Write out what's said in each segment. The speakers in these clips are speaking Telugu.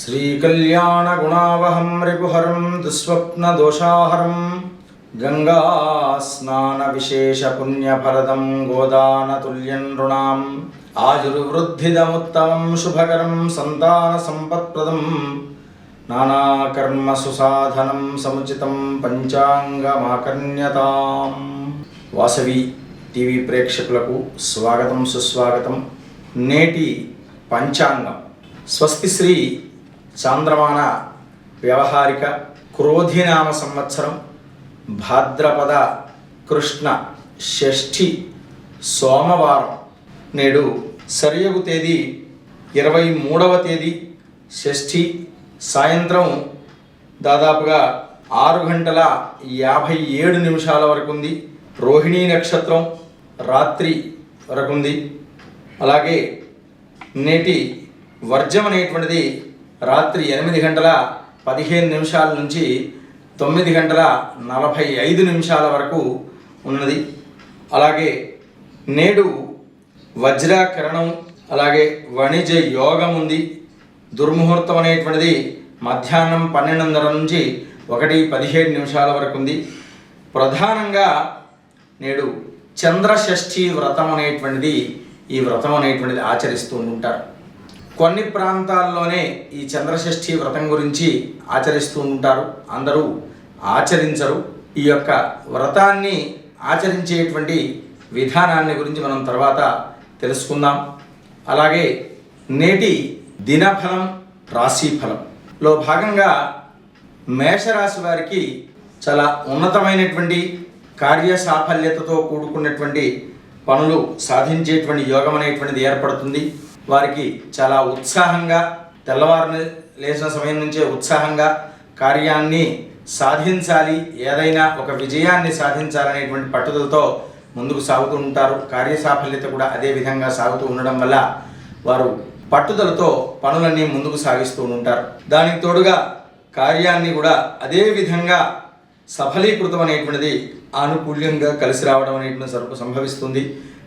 श्रीकल्याणगुणावहं रिपुहरं दुःस्वप्नदोषाहरं गङ्गास्नानविशेषपुण्यफलदं गोदानतुल्यं नृणाम् आयुर्वृद्धिदमुत्तमं शुभकरं सन्तानसम्पत्प्रदं నానాకర్మసుసాధనం సముచితం పంచాంగమాకర్ణ్యతాం వాసవి టీవీ ప్రేక్షకులకు స్వాగతం సుస్వాగతం. నేటి పంచాంగం. స్వస్తి శ్రీ చాంద్రమాన వ్యవహారిక క్రోధినామ సంవత్సరం భాద్రపద కృష్ణ షష్ఠి సోమవారం నేడు సరియగు తేదీ ఇరవై మూడవ తేదీ షష్ఠి సాయంత్రం దాదాపుగా ఆరు గంటల యాభై ఏడు నిమిషాల వరకు ఉంది రోహిణీ నక్షత్రం రాత్రి వరకు ఉంది అలాగే నేటి వర్జం అనేటువంటిది రాత్రి ఎనిమిది గంటల పదిహేను నిమిషాల నుంచి తొమ్మిది గంటల నలభై ఐదు నిమిషాల వరకు ఉన్నది. అలాగే నేడు వజ్రాకరణం అలాగే వాణిజ్య యోగం ఉంది. దుర్ముహూర్తం అనేటువంటిది మధ్యాహ్నం పన్నెండున్నర నుంచి ఒకటి పదిహేడు నిమిషాల వరకు ఉంది. ప్రధానంగా నేడు చంద్రషష్ఠి వ్రతం అనేటువంటిది ఈ వ్రతం అనేటువంటిది ఆచరిస్తూ ఉంటారు. కొన్ని ప్రాంతాల్లోనే ఈ చంద్రషష్ఠి వ్రతం గురించి ఆచరిస్తూ ఉంటారు. అందరూ ఆచరించరు. ఈ యొక్క వ్రతాన్ని ఆచరించేటువంటి విధానాన్ని గురించి మనం తర్వాత తెలుసుకుందాం. అలాగే నేటి దినఫలం రాశిఫలంలో భాగంగా మేషరాశి వారికి చాలా ఉన్నతమైనటువంటి కార్య సాఫల్యతతో కూడుకున్నటువంటి పనులు సాధించేటువంటి యోగం అనేటువంటిది ఏర్పడుతుంది. వారికి చాలా ఉత్సాహంగా తెల్లవారు లేచిన సమయం నుంచే ఉత్సాహంగా కార్యాన్ని సాధించాలి. ఏదైనా ఒక విజయాన్ని సాధించాలనేటువంటి పట్టుదలతో ముందుకు సాగుతూ ఉంటారు. కార్యసాఫల్యత కూడా అదే విధంగా సాగుతూ ఉండడం వల్ల వారు పట్టుదలతో పనులన్నీ ముందుకు సాగిస్తూ ఉంటారు. దానికి తోడుగా కార్యాన్ని కూడా అదే విధంగా సఫలీకృతం అనేటువంటిది ఆనుకూల్యంగా కలిసి రావడం అనేటువంటి సరుకు సంభవిస్తుంది.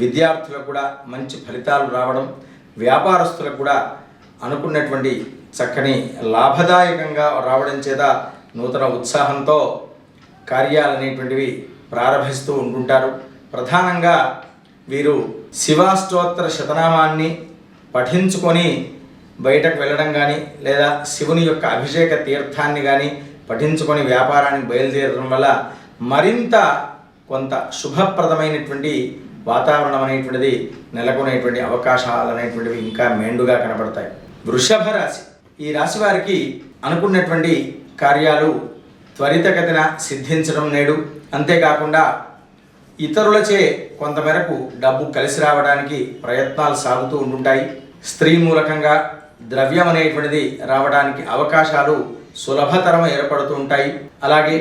విద్యార్థులకు కూడా మంచి ఫలితాలు రావడం వ్యాపారస్తులకు కూడా అనుకున్నటువంటి చక్కని లాభదాయకంగా రావడం చేత నూతన ఉత్సాహంతో కార్యాలు అనేటువంటివి ప్రారంభిస్తూ ఉంటుంటారు. ప్రధానంగా వీరు శివాష్టోత్తర శతనామాన్ని పఠించుకొని బయటకు వెళ్ళడం కానీ లేదా శివుని యొక్క అభిషేక తీర్థాన్ని కానీ పఠించుకొని వ్యాపారానికి బయలుదేరడం వల్ల మరింత కొంత శుభప్రదమైనటువంటి వాతావరణం అనేటువంటిది నెలకొనేటువంటి అవకాశాలు అనేటువంటివి ఇంకా మెండుగా కనబడతాయి. వృషభ రాశి. ఈ రాశి వారికి అనుకున్నటువంటి కార్యాలు త్వరితగతిన సిద్ధించడం నేడు. అంతేకాకుండా ఇతరులచే కొంతమేరకు డబ్బు కలిసి రావడానికి ప్రయత్నాలు సాగుతూ ఉంటుంటాయి స్త్రీ మూలకంగా ద్రవ్యం అనేటువంటిది రావడానికి అవకాశాలు సులభతరం ఏర్పడుతూ ఉంటాయి. అలాగే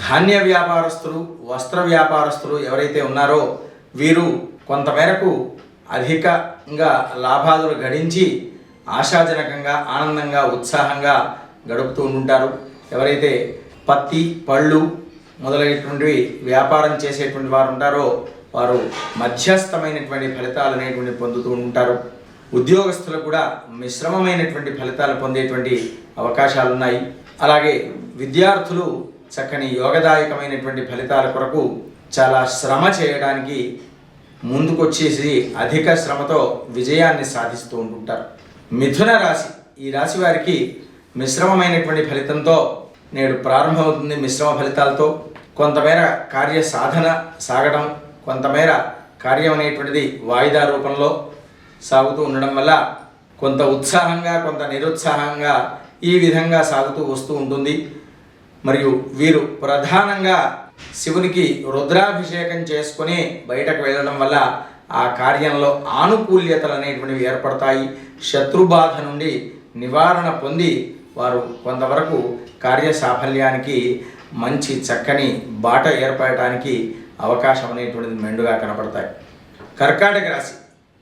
ధాన్య వ్యాపారస్తులు వస్త్ర వ్యాపారస్తులు ఎవరైతే ఉన్నారో వీరు కొంతమేరకు అధికంగా లాభాలు గడించి ఆశాజనకంగా ఆనందంగా ఉత్సాహంగా గడుపుతూ ఉంటారు ఎవరైతే పత్తి పళ్ళు మొదలైనటువంటివి వ్యాపారం చేసేటువంటి వారు ఉంటారో వారు మధ్యస్థమైనటువంటి ఫలితాలు అనేటువంటి పొందుతూ ఉంటారు. ఉద్యోగస్తులు కూడా మిశ్రమమైనటువంటి ఫలితాలు పొందేటువంటి అవకాశాలు ఉన్నాయి అలాగే విద్యార్థులు చక్కని యోగదాయకమైనటువంటి ఫలితాల కొరకు చాలా శ్రమ చేయడానికి ముందుకొచ్చేసి అధిక శ్రమతో విజయాన్ని సాధిస్తూ ఉంటుంటారు. మిథున రాశి ఈ రాశి వారికి మిశ్రమమైనటువంటి ఫలితంతో నేడు ప్రారంభమవుతుంది మిశ్రమ ఫలితాలతో. కొంతమేర కార్య సాధన సాగడం కొంతమేర కార్యం అనేటువంటిది వాయిదా రూపంలో సాగుతూ ఉండడం వల్ల కొంత ఉత్సాహంగా కొంత నిరుత్సాహంగా ఈ విధంగా సాగుతూ వస్తూ ఉంటుంది. మరియు వీరు ప్రధానంగా శివునికి రుద్రాభిషేకం చేసుకొని బయటకు వెళ్ళడం వల్ల ఆ కార్యంలో ఆనుకూల్యతలు అనేటువంటివి ఏర్పడతాయి. శత్రుబాధ నుండి నివారణ పొంది వారు కొంతవరకు కార్య సాఫల్యానికి మంచి చక్కని బాట ఏర్పడటానికి అవకాశం అనేటువంటిది మెండుగా కనపడతాయి. కర్కాటక రాశి.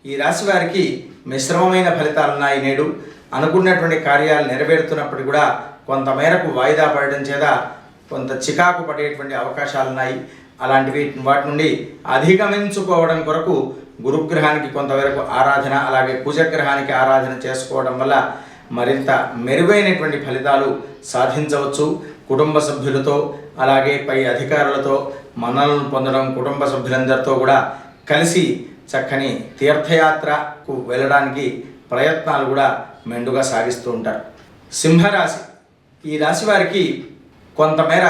ఈ రాశి వారికి మిశ్రమమైన ఫలితాలు ఉన్నాయి. నేడు అనుకున్నటువంటి కార్యాలు నెరవేరుతున్నప్పుడు కూడా కొంతమేరకు వాయిదా పడడం చేత కొంత చికాకు పడేటువంటి అవకాశాలు ఉన్నాయి. అలాంటివి వాటి నుండి అధిగమించుకోవడం కొరకు గురుగ్రహానికి కొంతవరకు ఆరాధన అలాగే కుజగ్రహానికి ఆరాధన చేసుకోవడం వల్ల మరింత మెరుగైనటువంటి ఫలితాలు సాధించవచ్చు. కుటుంబ సభ్యులతో అలాగే పై అధికారులతో మన్నలను పొందడం కుటుంబ సభ్యులందరితో కూడా కలిసి చక్కని తీర్థయాత్రకు వెళ్ళడానికి ప్రయత్నాలు కూడా మెండుగా సాగిస్తూ ఉంటారు. సింహరాశి ఈ రాశి వారికి కొంతమేర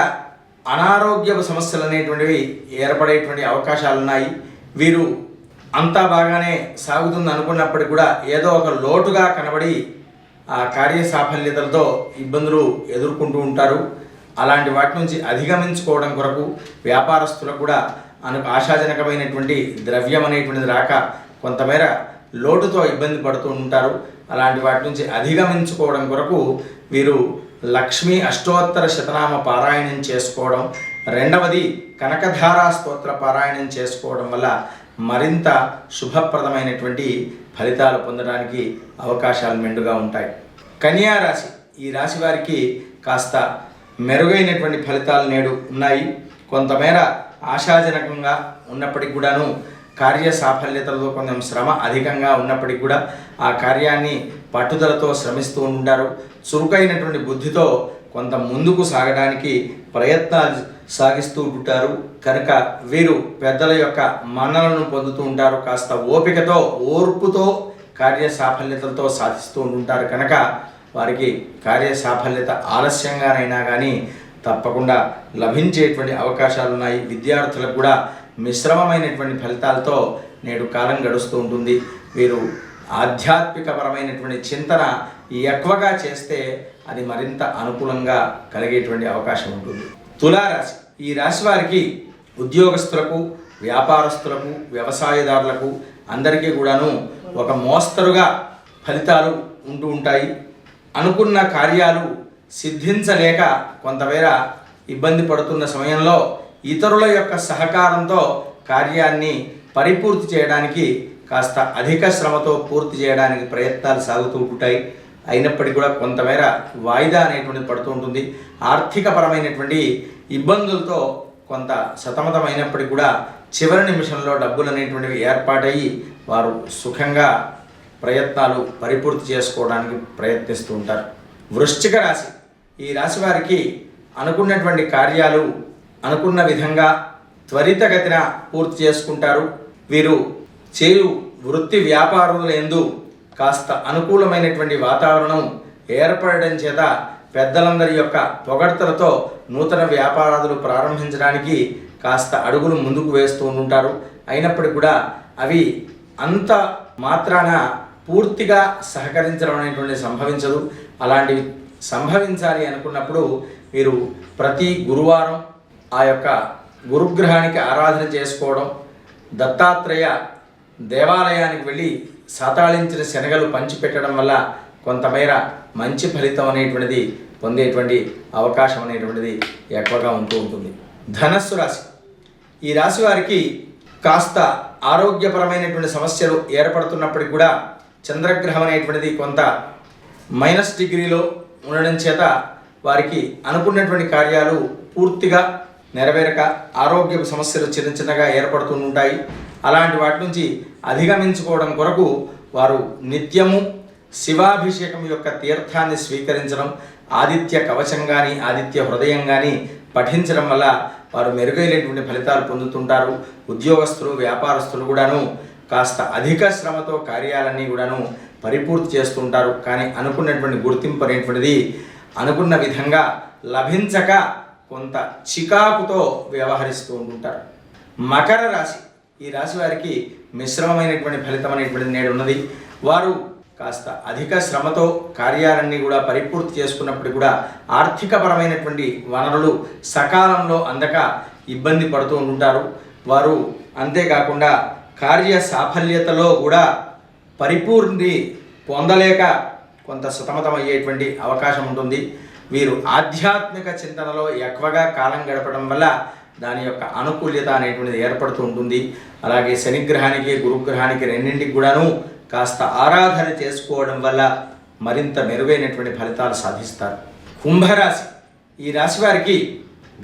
అనారోగ్య సమస్యలు అనేటువంటివి ఏర్పడేటువంటి అవకాశాలు ఉన్నాయి వీరు అంతా బాగానే సాగుతుంది అనుకున్నప్పటికీ కూడా ఏదో ఒక లోటుగా కనబడి ఆ కార్యసాఫల్యతలతో ఇబ్బందులు ఎదుర్కొంటూ ఉంటారు. అలాంటి వాటి నుంచి అధిగమించుకోవడం కొరకు వ్యాపారస్తులకు కూడా అను ఆశాజనకమైనటువంటి ద్రవ్యం అనేటువంటిది రాక కొంతమేర లోటుతో ఇబ్బంది పడుతూ ఉంటారు. అలాంటి వాటి నుంచి అధిగమించుకోవడం కొరకు వీరు లక్ష్మీ అష్టోత్తర శతనామ పారాయణం చేసుకోవడం రెండవది కనకధారా స్తోత్ర పారాయణం చేసుకోవడం వల్ల మరింత శుభప్రదమైనటువంటి ఫలితాలు పొందడానికి అవకాశాలు మెండుగా ఉంటాయి. కన్యా రాశి ఈ రాశి వారికి కాస్త మెరుగైనటువంటి ఫలితాలు నేడు ఉన్నాయి. కొంతమేర ఆశాజనకంగా ఉన్నప్పటికి కూడాను కార్య సాఫల్యతలతో కొంచెం శ్రమ అధికంగా ఉన్నప్పటికీ కూడా ఆ కార్యాన్ని పట్టుదలతో శ్రమిస్తూ ఉంటారు చురుకైనటువంటి బుద్ధితో కొంత ముందుకు సాగడానికి ప్రయత్నాలు సాగిస్తూ ఉంటారు. కనుక వీరు పెద్దల యొక్క మన్నలను పొందుతూ ఉంటారు. కాస్త ఓపికతో ఓర్పుతో కార్య సాఫల్యతలతో సాధిస్తూ ఉంటారు. కనుక వారికి కార్య సాఫల్యత ఆలస్యంగానైనా కానీ తప్పకుండా లభించేటువంటి అవకాశాలు ఉన్నాయి విద్యార్థులకు కూడా మిశ్రమమైనటువంటి ఫలితాలతో నేడు కాలం గడుస్తూ ఉంటుంది. వీరు ఆధ్యాత్మికపరమైనటువంటి చింతన ఎక్కువగా చేస్తే అది మరింత అనుకూలంగా కలిగేటువంటి అవకాశం ఉంటుంది. తులారాశి. ఈ రాశి వారికి ఉద్యోగస్తులకు వ్యాపారస్తులకు వ్యవసాయదారులకు అందరికీ కూడాను ఒక మోస్తరుగా ఫలితాలు ఉంటూ ఉంటాయి. అనుకున్న కార్యాలు సిద్ధించలేక కొంతమేర ఇబ్బంది పడుతున్న సమయంలో ఇతరుల యొక్క సహకారంతో కార్యాన్ని పరిపూర్తి చేయడానికి కాస్త అధిక శ్రమతో పూర్తి చేయడానికి ప్రయత్నాలు సాగుతూ ఉంటాయి అయినప్పటికీ కూడా కొంతమేర వాయిదా అనేటువంటిది పడుతూ ఉంటుంది. ఆర్థికపరమైనటువంటి ఇబ్బందులతో కొంత సతమతమైనప్పటికీ కూడా చివరి నిమిషంలో డబ్బులు అనేటువంటివి ఏర్పాటయ్యి వారు సుఖంగా ప్రయత్నాలు పరిపూర్తి చేసుకోవడానికి ప్రయత్నిస్తూ ఉంటారు. వృశ్చిక రాశి ఈ రాశి వారికి అనుకున్నటువంటి కార్యాలు అనుకున్న విధంగా త్వరితగతిన పూర్తి చేసుకుంటారు. వీరు చేయు వృత్తి వ్యాపారులందు కాస్త అనుకూలమైనటువంటి వాతావరణం ఏర్పడడం చేత పెద్దలందరి యొక్క పొగడ్తలతో నూతన వ్యాపారాలు ప్రారంభించడానికి కాస్త అడుగులు ముందుకు వేస్తూ ఉంటారు అయినప్పటికీ కూడా అవి అంత మాత్రాన పూర్తిగా సహకరించడం అనేటువంటి సంభవించదు. అలాంటివి సంభవించాలి అనుకున్నప్పుడు మీరు ప్రతి గురువారం ఆ యొక్క గురుగ్రహానికి ఆరాధన చేసుకోవడం దత్తాత్రేయ దేవాలయానికి వెళ్ళి సాతాళించిన శనగలు పంచిపెట్టడం వల్ల కొంతమేర మంచి ఫలితం అనేటువంటిది పొందేటువంటి అవకాశం అనేటువంటిది ఎక్కువగా ఉంటూ ఉంటుంది. ధనస్సు రాశి. ఈ రాశి వారికి కాస్త ఆరోగ్యపరమైనటువంటి సమస్యలు ఏర్పడుతున్నప్పటికీ కూడా చంద్రగ్రహం అనేటువంటిది కొంత మైనస్ డిగ్రీలో ఉండడం చేత వారికి అనుకున్నటువంటి కార్యాలు పూర్తిగా నెరవేరక ఆరోగ్య సమస్యలు చిన్న చిన్నగా ఏర్పడుతూ ఉంటాయి. అలాంటి వాటి నుంచి అధిగమించుకోవడం కొరకు వారు నిత్యము శివాభిషేకం యొక్క తీర్థాన్ని స్వీకరించడం ఆదిత్య కవచం కానీ ఆదిత్య హృదయం కానీ పఠించడం వల్ల వారు మెరుగైనటువంటి ఫలితాలు పొందుతుంటారు. ఉద్యోగస్తులు వ్యాపారస్తులు కూడాను కాస్త అధిక శ్రమతో కార్యాలన్నీ కూడాను పరిపూర్తి చేస్తుంటారు. కానీ అనుకున్నటువంటి గుర్తింపు అనేటువంటిది అనుకున్న విధంగా లభించక కొంత చికాకుతో వ్యవహరిస్తూ ఉంటుంటారు. మకర రాశి ఈ రాశి వారికి మిశ్రమమైనటువంటి ఫలితం అనేటువంటిది నేడు ఉన్నది. వారు కాస్త అధిక శ్రమతో కార్యాలన్నీ కూడా పరిపూర్తి చేసుకున్నప్పటికీ కూడా ఆర్థికపరమైనటువంటి వనరులు సకాలంలో అందక ఇబ్బంది పడుతూ ఉంటారు వారు అంతేకాకుండా కార్య సాఫల్యతలో కూడా పరిపూర్ణి పొందలేక కొంత సతమతమయ్యేటువంటి అవకాశం ఉంటుంది. వీరు ఆధ్యాత్మిక చింతనలో ఎక్కువగా కాలం గడపడం వల్ల దాని యొక్క అనుకూల్యత అనేటువంటిది ఏర్పడుతూ ఉంటుంది. అలాగే శనిగ్రహానికి గురుగ్రహానికి రెండింటికి కూడాను కాస్త ఆరాధన చేసుకోవడం వల్ల మరింత మెరుగైనటువంటి ఫలితాలు సాధిస్తారు. కుంభరాశి ఈ రాశి వారికి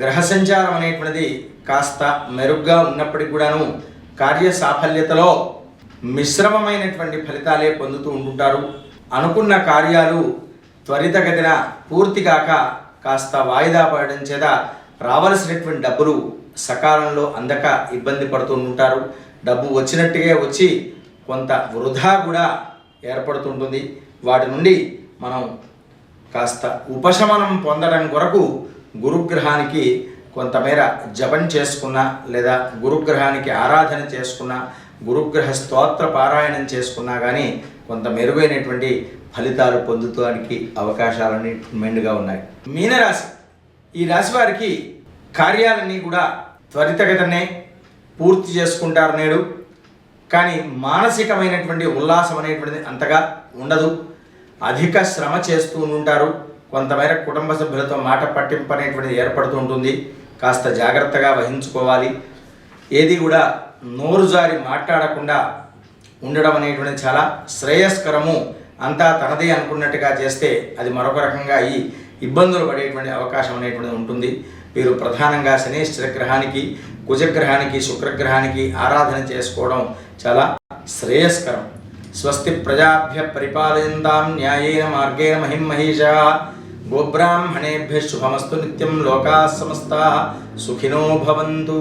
గ్రహ సంచారం అనేటువంటిది కాస్త మెరుగ్గా ఉన్నప్పటికి కూడాను కార్య సాఫల్యతలో మిశ్రమమైనటువంటి ఫలితాలే పొందుతూ ఉంటుంటారు. అనుకున్న కార్యాలు త్వరితగతిన పూర్తి కాక కాస్త వాయిదా పడడం చేత రావలసినటువంటి డబ్బులు సకాలంలో అందక ఇబ్బంది పడుతూ ఉంటారు. డబ్బు వచ్చినట్టుగా వచ్చి కొంత వృధా కూడా ఏర్పడుతుంటుంది. వాటి నుండి మనం కాస్త ఉపశమనం పొందడం కొరకు గురుగ్రహానికి కొంతమేర జపం చేసుకున్నా లేదా గురుగ్రహానికి ఆరాధన చేసుకున్నా గురుగ్రహ స్తోత్ర పారాయణం చేసుకున్నా కానీ కొంత మెరుగైనటువంటి ఫలితాలు పొందుతానికి అవకాశాలన్నీ మెండుగా ఉన్నాయి. మీనరాశి ఈ రాశి వారికి కార్యాలన్నీ కూడా త్వరితగతనే పూర్తి చేసుకుంటారు నేడు. కానీ మానసికమైనటువంటి ఉల్లాసం అనేటువంటిది అంతగా ఉండదు. అధిక శ్రమ చేస్తూ ఉంటారు. కొంతమేర కుటుంబ సభ్యులతో మాట పట్టింపు అనేటువంటిది ఏర్పడుతూ ఉంటుంది. కాస్త జాగ్రత్తగా వహించుకోవాలి. ఏది కూడా నోరు జారి మాట్లాడకుండా ఉండడం అనేటువంటిది చాలా శ్రేయస్కరము. అంతా తనదే అనుకున్నట్టుగా చేస్తే అది మరొక రకంగా ఈ ఇబ్బందులు పడేటువంటి అవకాశం అనేటువంటిది ఉంటుంది. వీరు ప్రధానంగా శనీశ్వర గ్రహానికి కుజగ్రహానికి శుక్రగ్రహానికి ఆరాధన చేసుకోవడం చాలా శ్రేయస్కరం. స్వస్తి ప్రజాభ్య పరిపాలయంతాం న్యాయేన మార్గేణ మహిం మహిష. గోబ్రాహ్మణేభ్య శుభమస్తు నిత్యం లోకా సమస్తా. సుఖినో భవంతు.